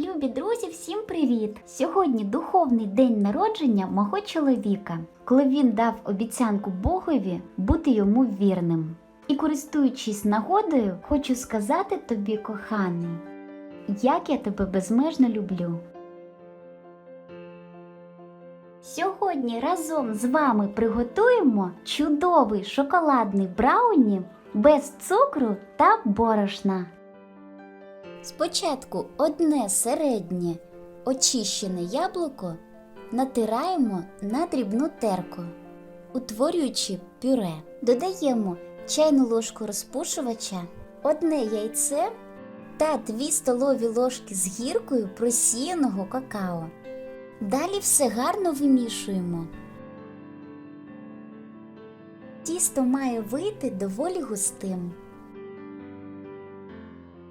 Любі друзі, всім привіт! Сьогодні духовний день народження мого чоловіка, коли він дав обіцянку Богові бути йому вірним. І користуючись нагодою, хочу сказати тобі, коханий, як я тебе безмежно люблю. Сьогодні разом з вами приготуємо чудовий шоколадний брауні без цукру та борошна. Спочатку одне середнє очищене яблуко натираємо на дрібну терку, утворюючи пюре. Додаємо чайну ложку розпушувача, одне яйце та 2 столові ложки з гіркою просіяного какао. Далі все гарно вимішуємо. Тісто має вийти доволі густим.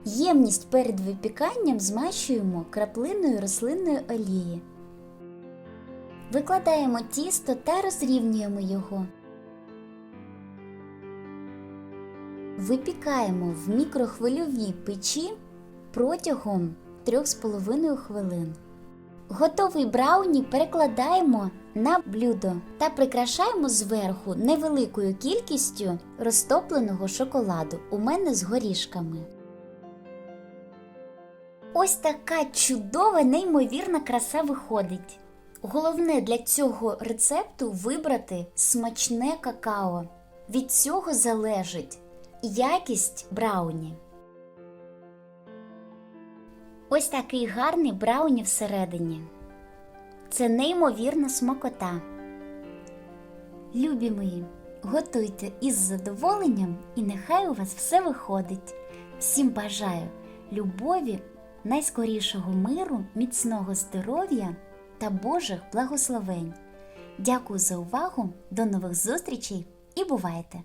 Ємність перед випіканням змащуємо краплиною рослинної олії. Викладаємо тісто та розрівнюємо його. Випікаємо в мікрохвильовій печі протягом 3,5 хвилин. Готовий брауні перекладаємо на блюдо та прикрашаємо зверху невеликою кількістю розтопленого шоколаду. У мене з горішками. Ось така чудова, неймовірна краса виходить. Головне для цього рецепту вибрати смачне какао. Від цього залежить якість брауні. Ось такий гарний брауні всередині. Це неймовірна смакота. Любі мої, готуйте із задоволенням і нехай у вас все виходить. Всім бажаю любові, найскорішого миру, міцного здоров'я та Божих благословень. Дякую за увагу, до нових зустрічей і бувайте!